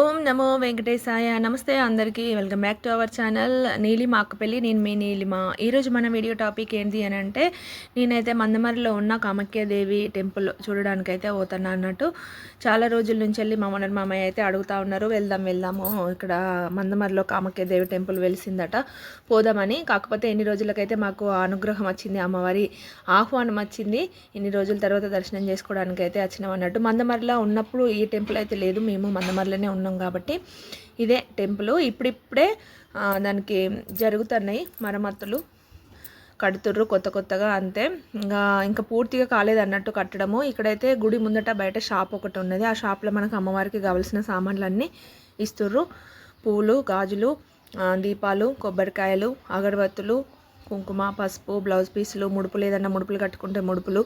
ఓం నమో వెంకటేశాయ. నమస్తే అందరికీ. Welcome back to our channel Neelima Akkapalli. నేను మీ నీలిమ. ఈరోజు మన వీడియో టాపిక్ ఏంటి అని అంటే నేనైతే మందమరిలో ఉన్న కామక్యదేవి టెంపుల్ చూడడానికి అయితే పోతున్నా అన్నట్టు. చాలా రోజుల నుంచి వెళ్ళి మా మనర్ మామయ్య అయితే అడుగుతా ఉన్నారు. వెళ్దాం వెళ్దాము. ఇక్కడ మందమరిలో కామక్యదేవి టెంపుల్ వెలిసిందట. పోదామని. కాకపోతే ఎన్ని రోజులకైతే మాకు అనుగ్రహం వచ్చింది అమ్మవారి ఆహ్వానం వచ్చింది ఇన్ని రోజుల తర్వాత దర్శనం చేసుకోవడానికి అయితే వచ్చినాం అన్నట్టు. మందమరిలో ఉన్నప్పుడు ఈ టెంపుల్ అయితే లేదు. మేము మందమరిలోనే ఉన్నాం. కాబట్టి ఇదే టెంపుల్. ఇప్పుడిప్పుడే దానికి జరుగుతున్నాయి మరమ్మతులు. కడుతుర్రు కొత్త కొత్తగా అంతే. ఇంకా ఇంకా పూర్తిగా కాలేదు అన్నట్టు కట్టడము. ఇక్కడైతే గుడి ముందట బయట షాప్ ఒకటి ఉన్నది. ఆ షాప్లో మనకు అమ్మవారికి కావాల్సిన సామాన్లన్నీ ఇస్తుర్రు. పూలు గాజులు దీపాలు కొబ్బరికాయలు అగరబత్తులు కుంకుమ పసుపు బ్లౌజ్ పీసులు ముడుపులు. ఏదన్నా ముడుపులు కట్టుకుంటే ముడుపులు.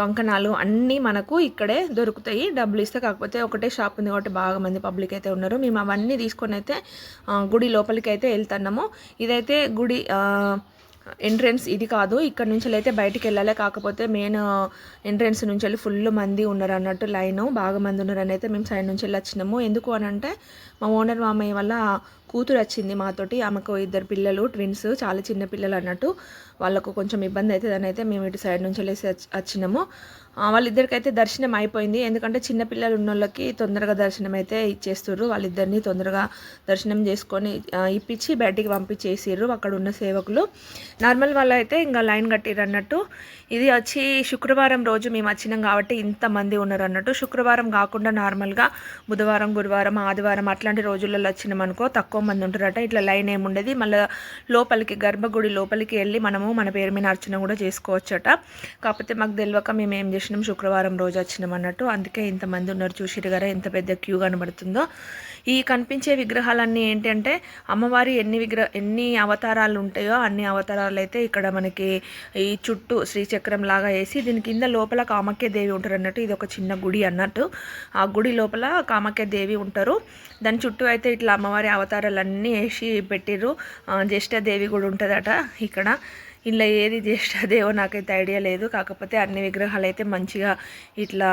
కంకణాలు అన్నీ మనకు ఇక్కడే దొరుకుతాయి. డబ్బులు ఇస్తే కాకపోతే ఒకటే షాప్ ఉంది కాబట్టి బాగా మంది పబ్లిక్ అయితే ఉన్నారు. మేము అవన్నీ తీసుకొని అయితే గుడి లోపలికి అయితే వెళ్తున్నాము. ఇదైతే గుడి ఎంట్రెన్స్ ఇది కాదు. ఇక్కడ నుంచి అయితే బయటికి వెళ్ళాలి. కాకపోతే మెయిన్ ఎంట్రెన్స్ నుంచి వెళ్ళి ఫుల్ మంది ఉన్నారు అన్నట్టు లైన్. బాగా మంది ఉన్నారని అయితే మేము సైడ్ నుంచి వెళ్ళి వచ్చినాము. ఎందుకు అని అంటే మా ఓనర్ మామయ్య వల్ల కూతురు వచ్చింది మాతోటి. ఆమెకు ఇద్దరు పిల్లలు ట్విన్స్ చాలా చిన్న పిల్లలు అన్నట్టు. వాళ్ళకు కొంచెం ఇబ్బంది అవుతుందని అయితే మేము ఇటు సైడ్ నుంచి వెళ్ళేసి వచ్చినాము. వాళ్ళిద్దరికైతే దర్శనం అయిపోయింది. ఎందుకంటే చిన్నపిల్లలు ఉన్న వాళ్ళకి తొందరగా దర్శనం అయితే ఇచ్చేస్తుర్రు. వాళ్ళిద్దరిని తొందరగా దర్శనం చేసుకొని ఇప్పించి బయటికి పంపించేసారు అక్కడ ఉన్న సేవకులు. నార్మల్ వాళ్ళు అయితే ఇంకా లైన్ కట్టిర్రు అన్నట్టు. ఇది వచ్చి శుక్రవారం రోజు మేము వచ్చినాం కాబట్టి ఇంతమంది ఉన్నారు అన్నట్టు. శుక్రవారం కాకుండా నార్మల్గా బుధవారం గురువారం ఆదివారం అట్లాంటి రోజులలో వచ్చినాం అనుకో తక్కువ మంది ఉంటారట. ఇట్లా లైన్ ఏముండేది? మళ్ళీ లోపలికి గర్భగుడి లోపలికి వెళ్ళి మనము మన పేరు మీద అర్చన కూడా చేసుకోవచ్చట. కాకపోతే మాకు తెలియక మేము ఏం చేసినాం? శుక్రవారం రోజు వచ్చినాం అన్నట్టు అందుకే ఇంతమంది ఉన్నారు. చూసిరు కదా ఎంత పెద్ద క్యూ కనబడుతుందో. ఈ కనిపించే విగ్రహాలన్నీ ఏంటంటే అమ్మవారి ఎన్ని విగ్రహ ఎన్ని అవతారాలు ఉంటాయో అన్ని అవతారాలు అయితే ఇక్కడ మనకి ఈ చుట్టూ శ్రీచక్రం లాగా వేసి దీని కింద లోపల కామాఖ్య దేవి ఉంటారు అన్నట్టు ఇది ఒక చిన్న గుడి అన్నట్టు. ఆ గుడి లోపల కామాఖ్య దేవి ఉంటారు. దాని చుట్టూ అయితే ఇట్లా అమ్మవారి అవతారాలన్నీ వేసి పెట్టిర్రు. జ్యేష్ఠదేవి కూడా ఉంటుందట ఇక్కడ. ఇలా ఏది జ్యేష్ఠదేవో నాకైతే ఐడియా లేదు. కాకపోతే అన్ని విగ్రహాలు అయితే మంచిగా ఇట్లా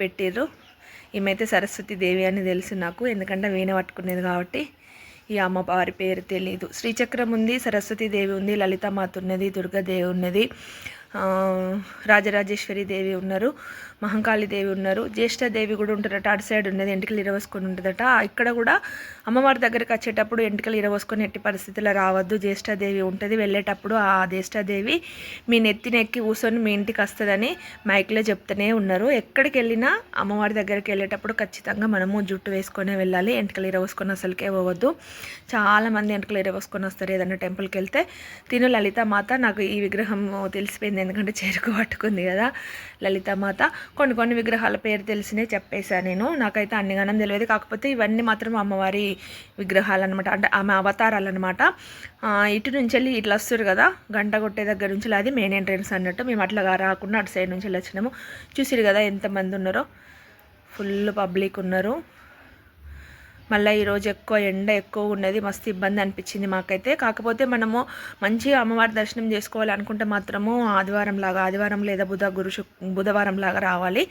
పెట్టిర్రు. ఈమెతే సరస్వతి దేవి అని తెలుసు నాకు ఎందుకంటే వీణ పట్టుకునేది కాబట్టి ఈ అమ్మవారి పేరు తెలియదు శ్రీచక్రం ఉంది సరస్వతి దేవి ఉంది లలితామాత ఉన్నది దుర్గాదేవి ఉన్నది. రాజరాజేశ్వరి దేవి ఉన్నారు మహంకాళి దేవి ఉన్నారు జ్యేష్ఠదేవి కూడా ఉంటారట అటు సైడ్ ఉన్నది ఎంటికలు ఇరవసుకొని ఉంటుందట ఇక్కడ కూడా అమ్మవారి దగ్గరికి వచ్చేటప్పుడు ఎంటికలు ఇరవసుకొని ఎట్టి పరిస్థితుల్లో రావద్దు జ్యేష్ఠదేవి ఉంటుంది వెళ్ళేటప్పుడు ఆ జ్యేష్ఠదేవి మీ నెత్తిని ఎక్కి కూర్చొని మీ ఇంటికి వస్తుందని మైక్లో చెప్తూనే ఉన్నారు. ఎక్కడికి వెళ్ళినా అమ్మవారి దగ్గరికి వెళ్ళేటప్పుడు ఖచ్చితంగా మనము జుట్టు వేసుకొని వెళ్ళాలి ఎంటికలు ఇరవసుకొని అసలుకే పోవద్దు. చాలామంది ఎంటికలు ఇరవసుకొని వస్తారు ఏదైనా టెంపుల్కి వెళ్తే. తిను లలిత మాత నాకు ఈ విగ్రహం తెలిసిపోయింది ఎందుకంటే చెరుకు పట్టుకుంది కదా లలితమాత కొన్ని కొన్ని విగ్రహాల పేరు తెలిసినే చెప్పేశాను నేను. నాకైతే అన్ని గణం తెలియదు. కాకపోతే ఇవన్నీ మాత్రం అమ్మవారి విగ్రహాలు అనమాట అంటే ఆమె అవతారాలు అనమాట ఇటు నుంచి వెళ్ళి ఇట్లా వస్తారు కదా గంట కొట్టే దగ్గర నుంచి అది మెయిన్ ఎంట్రెన్స్ అన్నట్టు మేము అట్లా రాకుండా అటు సైడ్ నుంచి వెళ్ళి వచ్చినాము. చూసిరు కదా ఎంతమంది ఉన్నారో. ఫుల్ పబ్లిక్ ఉన్నారు. మళ్ళీ ఈరోజు ఎక్కువ ఎండ ఎక్కువ ఉన్నది మస్తు ఇబ్బంది అనిపించింది మాకైతే. కాకపోతే మనము మంచిగా అమ్మవారి దర్శనం చేసుకోవాలనుకుంటే మాత్రము ఆదివారం లాగా ఆదివారం లేదా బుధ గురు బుధవారం లాగా రావాలి.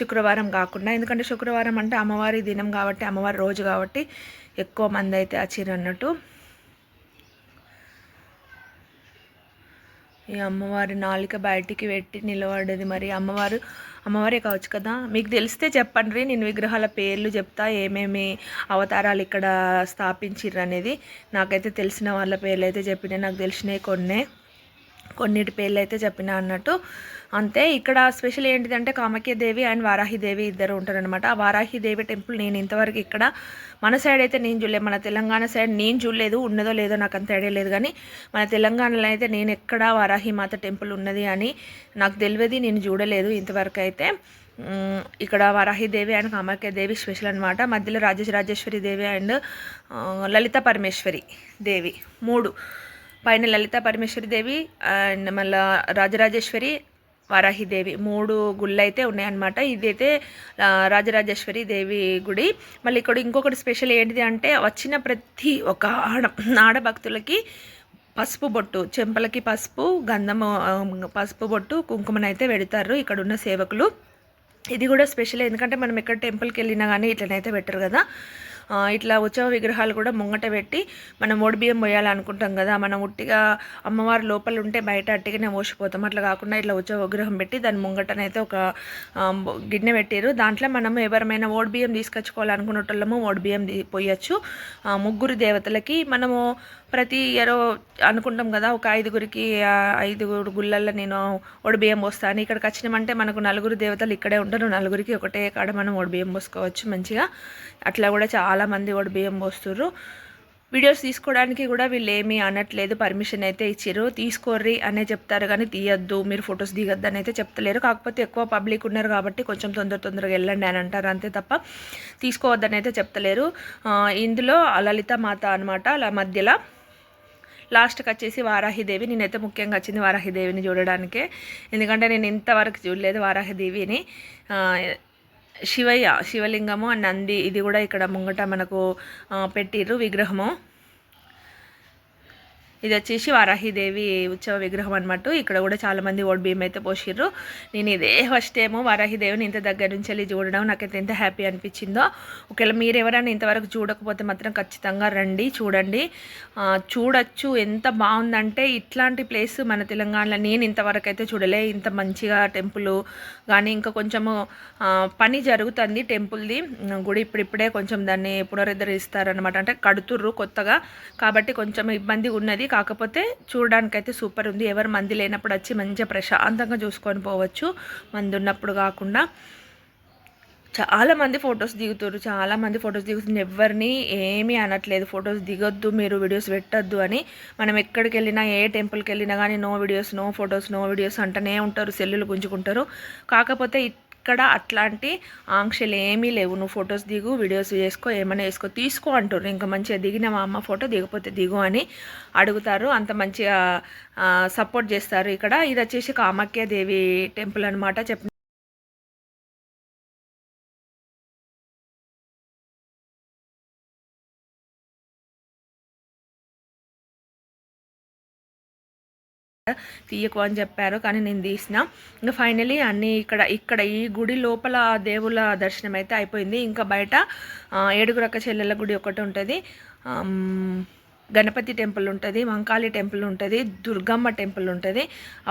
శుక్రవారం కాకుండా ఎందుకంటే శుక్రవారం అంటే అమ్మవారి దినం కాబట్టి అమ్మవారి రోజు కాబట్టి ఎక్కువ మంది అయితే వచ్చిర్రు ఈ అమ్మవారి నాలుక బయటికి పెట్టి నిలబడేది మరి అమ్మవారు అమ్మవారే కావచ్చు కదా. మీకు తెలిస్తే చెప్పండి నేను విగ్రహాల పేర్లు చెప్తా ఏమేమి అవతారాలు ఇక్కడ స్థాపించిర్రు అనేది. నాకైతే తెలిసిన వాళ్ళ పేర్లు అయితే చెప్పినాయి నాకు తెలిసినవి కొన్నే. కొన్నిటి పేర్లు అయితే చెప్పిన అన్నట్టు. అంతే ఇక్కడ స్పెషల్ ఏంటిదంటే కామాఖ్యదేవి అండ్ వారాహిదేవి ఇద్దరు ఉంటారనమాట ఆ వారాహిదేవి టెంపుల్ నేను ఇంతవరకు ఇక్కడ మన సైడ్ అయితే నేను చూడలేదు. మన తెలంగాణ సైడ్ నేను చూడలేదు ఉన్నదో లేదో నాకు అంత ఐడియా లేదు కానీ మన తెలంగాణలో అయితే నేను ఎక్కడ వారాహిమాత టెంపుల్ ఉన్నది అని నాకు తెలియదు నేను చూడలేదు ఇంతవరకు అయితే. ఇక్కడ వారాహిదేవి అండ్ కామాఖ్యదేవి స్పెషల్ అనమాట మధ్యలో రాజేశ్వరి దేవి అండ్ లలిత పరమేశ్వరి దేవి మూడు. పైన లలిత పరమేశ్వరి దేవి అండ్ మళ్ళీ రాజరాజేశ్వరి వారాహిదేవి మూడు గుళ్ళు అయితే ఉన్నాయన్నమాట. ఇదైతే రాజరాజేశ్వరి దేవి గుడి. మళ్ళీ ఇక్కడ ఇంకొకటి స్పెషల్ ఏంటిది అంటే వచ్చిన ప్రతి ఒక ఆడ ఆడభక్తులకి పసుపు బొట్టు చెంపలకి పసుపు గంధము పసుపు బొట్టు కుంకుమనైతే పెడతారు ఇక్కడ ఉన్న సేవకులు. ఇది కూడా స్పెషల్ ఎందుకంటే మనం ఎక్కడ టెంపుల్కి వెళ్ళినా కానీ ఇట్లనైతే పెట్టరు కదా. ఇట్లా ఉత్సవ విగ్రహాలు కూడా ముంగట పెట్టి మనం ఒడిబియ్యం పోయాలనుకుంటాం కదా మనం ఉట్టిగా అమ్మవారి లోపల ఉంటే బయట అట్టిగానే మోసిపోతాం. అట్లా కాకుండా ఇట్లా ఉత్సవ విగ్రహం పెట్టి దాని ముంగటనైతే ఒక గిన్నె పెట్టారు దాంట్లో మనం ఎవరమైనా ఓడి బియ్యం తీసుకొచ్చుకోవాలనుకున్నటోళ్ళము ఓడి బియ్యం పోయొచ్చు. ముగ్గురు దేవతలకి మనము ప్రతి ఇయర్ అనుకుంటాం కదా ఒక ఐదుగురికి ఐదుగురు గుళ్ళల్లో నేను ఒడిబియ్యం పోస్తాను ఇక్కడికి వచ్చినామంటే మనకు నలుగురు దేవతలు ఇక్కడే ఉంటారు. నలుగురికి ఒకటే కాడ మనం ఒడిబియ్యం పోసుకోవచ్చు మంచిగా. అట్లా కూడా చాలా మంది ఒడి బియ్యం పోస్తుర్రు. వీడియోస్ తీసుకోవడానికి కూడా వీళ్ళు ఏమీ అనట్లేదు. పర్మిషన్ అయితే ఇచ్చారు తీసుకోర్రి అనే చెప్తారు కానీ తీయద్దు. మీరు ఫొటోస్ దిగద్దు అని అయితే చెప్తలేరు. కాకపోతే ఎక్కువ పబ్లిక్ ఉన్నారు కాబట్టి కొంచెం తొందర తొందరగా వెళ్ళండి అని అంటారు. అంతే తప్ప తీసుకోవద్దని అయితే చెప్తలేరు. ఇందులో లలిత మాత అనమాట అలా మధ్యలో లాస్ట్కి వచ్చేసి వారాహిదేవి. నేనైతే ముఖ్యంగా వచ్చింది వారాహిదేవిని చూడడానికే. ఎందుకంటే నేను ఇంతవరకు చూడలేదు వారాహిదేవిని. శివయ్య శివలింగము నంది ఇది కూడా ఇక్కడ ముంగట మనకు పెట్టిర్రు విగ్రహము. ఇది వచ్చేసి వారాహిదేవి ఉత్సవ విగ్రహం అనమాట ఇక్కడ కూడా చాలా మంది బియ్యం అయితే పోసిర్రు నేను ఇదే ఫస్ట్ టైము వారాహిదేవిని ఇంత దగ్గర నుంచి వెళ్ళి చూడడం నాకైతే ఎంత హ్యాపీ అనిపించిందో. ఒకవేళ మీరు ఎవరైనా ఇంతవరకు చూడకపోతే మాత్రం ఖచ్చితంగా రండి చూడండి. చూడొచ్చు ఎంత బాగుందంటే ఇట్లాంటి ప్లేస్ మన తెలంగాణలో నేను ఇంతవరకు అయితే చూడలే. ఇంత మంచిగా టెంపుల్ కానీ ఇంకా కొంచెము పని జరుగుతుంది టెంపుల్ది. గుడి ఇప్పుడిప్పుడే కొంచెం దాన్ని పునరుద్ధరిస్తారనమాట అంటే కడుతుర్రు కొత్తగా. కాబట్టి కొంచెం ఇబ్బంది ఉన్నది. కాకపోతే చూడడానికైతే సూపర్ ఉంది. ఎవరు మంది లేనప్పుడు వచ్చి మంచిగా ప్రశాంతంగా చూసుకొని పోవచ్చు. మంది ఉన్నప్పుడు కాకుండా చాలామంది ఫొటోస్ దిగుతారు చాలామంది ఫొటోస్ దిగుతుంది ఎవరిని ఏమీ అనట్లేదు. ఫొటోస్ దిగొద్దు మీరు వీడియోస్ పెట్టొద్దు అని. మనం ఎక్కడికి వెళ్ళినా ఏ టెంపుల్కి వెళ్ళినా కానీ no videos no photos no videos అంటూనే ఉంటారు. సెల్లులు గుంజుకుంటారు. కాకపోతే ఇక్కడ అట్లాంటి ఆంక్షలు ఏమీ లేవు. నువ్వు ఫొటోస్ దిగు వీడియోస్ చేసుకో ఏమైనా వేసుకో తీసుకో అంటారు ఇంకా మంచిగా దిగిన మా అమ్మ ఫోటో దిగపోతే దిగు అని అడుగుతారు. అంత మంచిగా సపోర్ట్ చేస్తారు ఇక్కడ. ఇది వచ్చేసి కామాఖ్య దేవి టెంపుల్ అనమాట చెప్ తీయకు అని చెప్పారు కానీ నేను తీసిన. ఇంకా ఫైనలీ అన్నీ ఇక్కడ ఇక్కడ ఈ గుడి లోపల దేవుల దర్శనం అయితే అయిపోయింది. ఇంకా బయట ఏడుగురక్క చెల్లెల గుడి ఒకటి ఉంటుంది. గణపతి టెంపుల్ ఉంటుంది మంకాళి టెంపుల్ ఉంటుంది దుర్గమ్మ టెంపుల్ ఉంటుంది.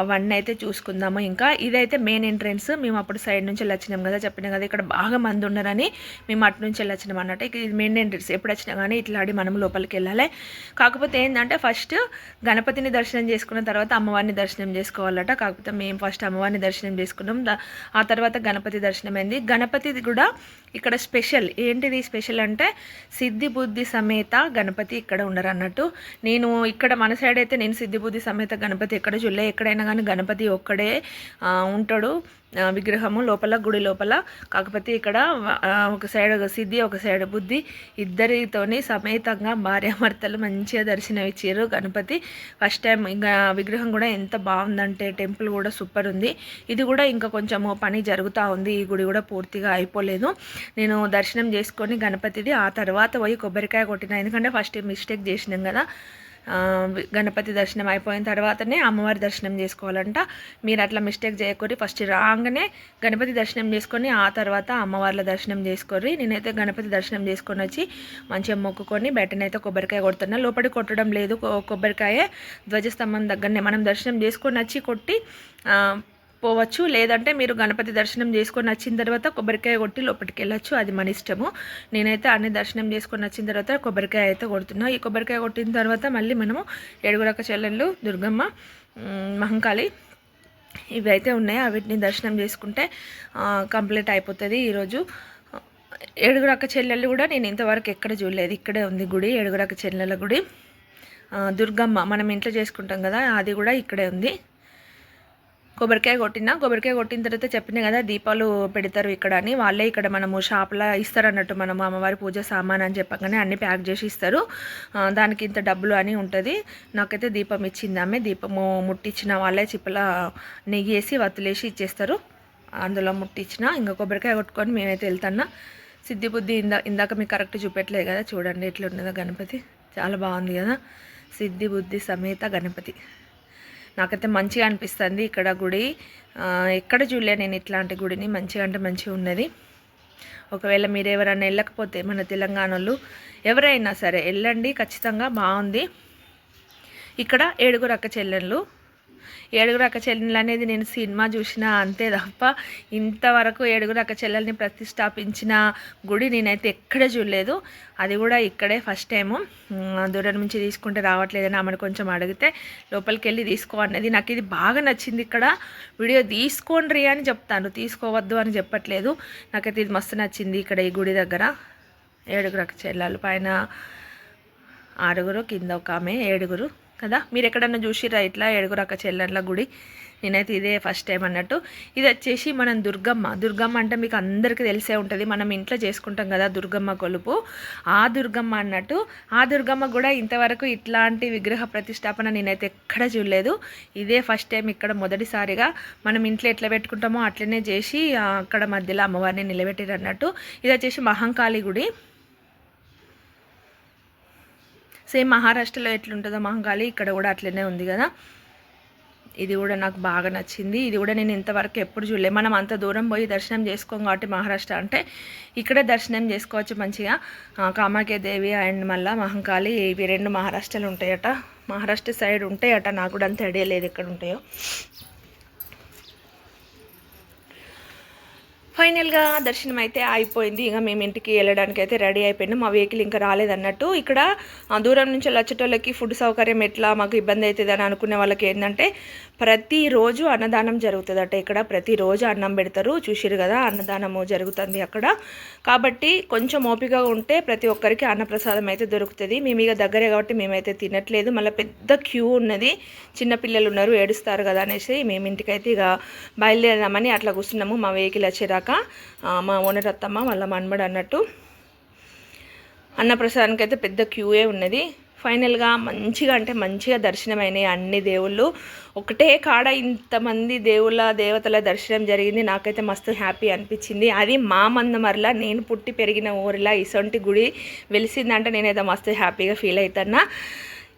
అవన్నీ అయితే చూసుకుందాము ఇంకా. ఇదైతే మెయిన్ ఎంట్రన్స్ మేము అప్పుడు సైడ్ నుంచి వచ్చినాం కదా చెప్పినాం కదా ఇక్కడ బాగా మంది ఉన్నారని మేము అటు నుంచి వచ్చినాం అన్నట్టు. ఇక ఇది మెయిన్ ఎంట్రన్స్ ఎప్పుడు వచ్చినా కానీ ఇట్లా ఆడి మనం లోపలికి వెళ్ళాలి. కాకపోతే ఏంటంటే ఫస్ట్ గణపతిని దర్శనం చేసుకున్న తర్వాత అమ్మవారిని దర్శనం చేసుకోవాలట. కాకపోతే మేము ఫస్ట్ అమ్మవారిని దర్శనం చేసుకున్నాం. ఆ తర్వాత గణపతి దర్శనం అయింది గణపతిది కూడా ఇక్కడ స్పెషల్. ఏంటిది స్పెషల్ అంటే సిద్ధి బుద్ధి సమేత గణపతి ఇక్కడ ఉండరు అన్నట్టు నేను ఇక్కడ మన సైడ్ అయితే నేను సిద్ధి బుద్ధి సమేత గణపతి ఎక్కడ చూడలే. ఎక్కడైనా కానీ గణపతి ఒక్కడే ఉంటాడు విగ్రహము లోపల గుడి లోపల. కాకపోతే ఇక్కడ ఒక సైడ్ సిద్ధి ఒక సైడ్ బుద్ధి. ఇద్దరితోని సమేతంగా భార్యాభర్తలు మంచిగా దర్శనం ఇచ్చారు గణపతి. ఫస్ట్ టైం ఇంకా విగ్రహం కూడా ఎంత బాగుందంటే టెంపుల్ కూడా సూపర్ ఉంది. ఇది కూడా ఇంకా కొంచెము పని జరుగుతూ ఉంది. ఈ గుడి కూడా పూర్తిగా అయిపోలేదు. నేను దర్శనం చేసుకొని గణపతిది ఆ తర్వాత పోయి కొబ్బరికాయ కొట్టిన. ఎందుకంటే ఫస్ట్ మిస్టేక్ చేసినాం కదా. గణపతి దర్శనం అయిపోయిన తర్వాతనే అమ్మవారి దర్శనం చేసుకోవాలంట. మీరు అట్లా మిస్టేక్ చేయకూడదు ఫస్ట్ రాగానే గణపతి దర్శనం చేసుకొని ఆ తర్వాత అమ్మవార్ల దర్శనం చేసుకోర్రి. నేనైతే గణపతి దర్శనం చేసుకొని వచ్చి మంచిగా మొక్కుకొని బయటనైతే కొబ్బరికాయ కొడుతున్నా. లోపలి కొట్టడం లేదు. కొబ్బరికాయ ధ్వజస్తంభం దగ్గరనే మనం దర్శనం చేసుకొని వచ్చి కొట్టి పోవచ్చు. లేదంటే మీరు గణపతి దర్శనం చేసుకొని వచ్చిన తర్వాత కొబ్బరికాయ కొట్టి లోపలికి వెళ్ళొచ్చు. అది మన ఇష్టము. నేనైతే అన్ని దర్శనం చేసుకొని వచ్చిన తర్వాత కొబ్బరికాయ అయితే కొడుతున్నా. ఈ కొబ్బరికాయ కొట్టిన తర్వాత మళ్ళీ మనము ఏడుగురక చెల్లెళ్ళు దుర్గమ్మ మహంకాళి ఇవి అయితే ఉన్నాయి. వీటిని దర్శనం చేసుకుంటే కంప్లీట్ అయిపోతుంది ఈరోజు. ఏడుగురు అక్క చెల్లెళ్ళు కూడా నేను ఇంతవరకు ఎక్కడ చూడలేదు. ఇక్కడే ఉంది గుడి ఏడుగురు అక్క చెల్లెల గుడి దుర్గమ్మ మనం ఇంట్లో చేసుకుంటాం కదా అది కూడా ఇక్కడే ఉంది. కొబ్బరికాయ కొట్టిన కొబ్బరికాయ కొట్టిన తర్వాత చెప్పిన కదా దీపాలు పెడతారు ఇక్కడ అని. వాళ్ళే ఇక్కడ మనము షాప్లో ఇస్తారు అన్నట్టు మనము అమ్మవారి పూజ సామాన్ అని చెప్పగానే అన్ని ప్యాక్ చేసి ఇస్తారు. దానికి ఇంత డబ్బులు అని ఉంటుంది. నాకైతే దీపం ఇచ్చింది ఆమె. దీపము ముట్టించిన వాళ్ళే చిప్పల నెయ్యేసి వత్తులేసి ఇచ్చేస్తారు. అందులో ముట్టించిన ఇంకా కొబ్బరికాయ కొట్టుకొని మేమైతే వెళ్తున్నా. సిద్ధి బుద్ధి ఇందా ఇందాక మీకు కరెక్ట్ చూపెట్టలేదు కదా చూడండి ఎట్లా ఉన్నదో గణపతి. చాలా బాగుంది కదా. సిద్ధి బుద్ధి సమేత గణపతి. నాకైతే మంచిగా అనిపిస్తుంది ఇక్కడ గుడి. ఎక్కడ చూడలే నేను ఇట్లాంటి గుడిని. మంచిగా అంటే మంచిగా ఉన్నది. ఒకవేళ మీరు ఎవరైనా వెళ్ళకపోతే మన తెలంగాణలో ఎవరైనా సరే వెళ్ళండి ఖచ్చితంగా బాగుంది. ఇక్కడ ఏడుగురు అక్క చెల్లెళ్ళు. ఏడుగురు అక్క చెల్లెళ్ళు అనేది నేను సినిమా చూసిన అంతే తప్ప ఇంతవరకు ఏడుగురు అక్క చెల్లెల్ని ప్రతిష్టాపించిన గుడి నేనైతే ఎక్కడ చూడలేదు. అది కూడా ఇక్కడే ఫస్ట్ టైము. దూరం నుంచి తీసుకుంటే రావట్లేదని ఆమెను కొంచెం అడిగితే లోపలికి వెళ్ళి తీసుకో అన్నది. నాకు ఇది బాగా నచ్చింది ఇక్కడ. వీడియో తీసుకోండి అని చెప్తాను. తీసుకోవద్దు అని చెప్పట్లేదు. నాకైతే ఇది మస్తు నచ్చింది ఇక్కడ ఈ గుడి దగ్గర. ఏడుగురు అక్క చెల్లెలు పైన ఆరుగురు కింద ఒక ఆమె ఏడుగురు. కదా? మీరు ఎక్కడన్నా చూసిరా ఇట్లా ఏడుగురు చెల్లెర్ల చెల్లెళ్ళ గుడి? నేనైతే ఇదే ఫస్ట్ టైం అన్నట్టు. ఇది వచ్చేసి మనం దుర్గమ్మ. దుర్గమ్మ అంటే మీకు అందరికీ తెలిసే ఉంటుంది. మనం ఇంట్లో చేసుకుంటాం కదా దుర్గమ్మ కొలుపు. ఆ దుర్గమ్మ అన్నట్టు ఆ దుర్గమ్మ కూడా ఇంతవరకు ఇట్లాంటి విగ్రహ ప్రతిష్టాపన నేనైతే ఎక్కడ చూడలేదు. ఇదే ఫస్ట్ టైం ఇక్కడ మొదటిసారిగా మనం ఇంట్లో ఎట్లా పెట్టుకుంటామో అట్లనే చేసి అక్కడ మధ్యలో అమ్మవారిని నిలబెట్టారు అన్నట్టు. ఇది వచ్చేసి మహంకాళి గుడి. సేమ్ మహారాష్ట్రలో ఎట్లుంటుందో మహంకాళి ఇక్కడ కూడా అట్లనే ఉంది కదా. ఇది కూడా నాకు బాగా నచ్చింది. ఇది కూడా నేను ఇంతవరకు ఎప్పుడు చూడలేదు మనం అంత దూరం పోయి దర్శనం చేసుకోం కాబట్టి మహారాష్ట్ర అంటే ఇక్కడే దర్శనం చేసుకోవచ్చు మంచిగా. కామాఖ్యదేవి అండ్ మళ్ళీ మహంకాళి ఇవి రెండు మహారాష్ట్రలు ఉంటాయట. మహారాష్ట్ర సైడ్ ఉంటాయట. నాకు కూడా అంత ఐడియా లేదు ఎక్కడ ఉంటాయో. ఫైనల్గా దర్శనం అయితే అయిపోయింది. ఇక మేము ఇంటికి వెళ్ళడానికి అయితే రెడీ అయిపోయినాం మా వెహికల్ ఇంకా రాలేదన్నట్టు. ఇక్కడ దూరం నుంచి వచ్చేటోళ్ళకి ఫుడ్ సౌకర్యం ఎట్లా మాకు ఇబ్బంది అవుతుంది అని అనుకునే వాళ్ళకి ఏంటంటే ప్రతిరోజు అన్నదానం జరుగుతుందట. ఇక్కడ ప్రతిరోజు అన్నం పెడతారు. చూసిరు కదా అన్నదానము జరుగుతుంది అక్కడ. కాబట్టి కొంచెం ఓపికగా ఉంటే ప్రతి ఒక్కరికి అన్నప్రసాదం అయితే దొరుకుతుంది. మేము ఇక దగ్గరే కాబట్టి మేమైతే తినట్లేదు. మళ్ళీ పెద్ద క్యూ ఉన్నది. చిన్నపిల్లలు ఉన్నారు ఏడుస్తారు కదా అనేసి మేము ఇంటికైతే ఇక బయలుదేరదామని అట్లా కూర్చున్నాము. మా వెహికల్ వచ్చేదాకా మా ఓనర్ అత్తమ్మ వాళ్ళ మనమడు అన్నట్టు అన్నప్రసాదానికి అయితే పెద్ద క్యూయే ఉన్నది. ఫైనల్గా మంచిగా అంటే మంచిగా దర్శనమైనాయి అన్ని దేవుళ్ళు. ఒకటే కాడ ఇంతమంది దేవుళ్ళ దేవతల దర్శనం జరిగింది. నాకైతే మస్తు హ్యాపీ అనిపించింది. అది మా మందమర్ల నేను పుట్టి పెరిగిన ఊరిలా ఇసొంటి గుడి వెలిసిందంటే నేనైతే మస్తు హ్యాపీగా ఫీల్ అవుతున్నా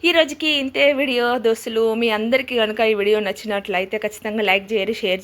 ఈ రోజుకి ఇంతే వీడియో దోస్తులు. మీ అందరికీ కనుక ఈ వీడియో నచ్చినట్లయితే ఖచ్చితంగా లైక్ చేయరు షేర్ చేయండి.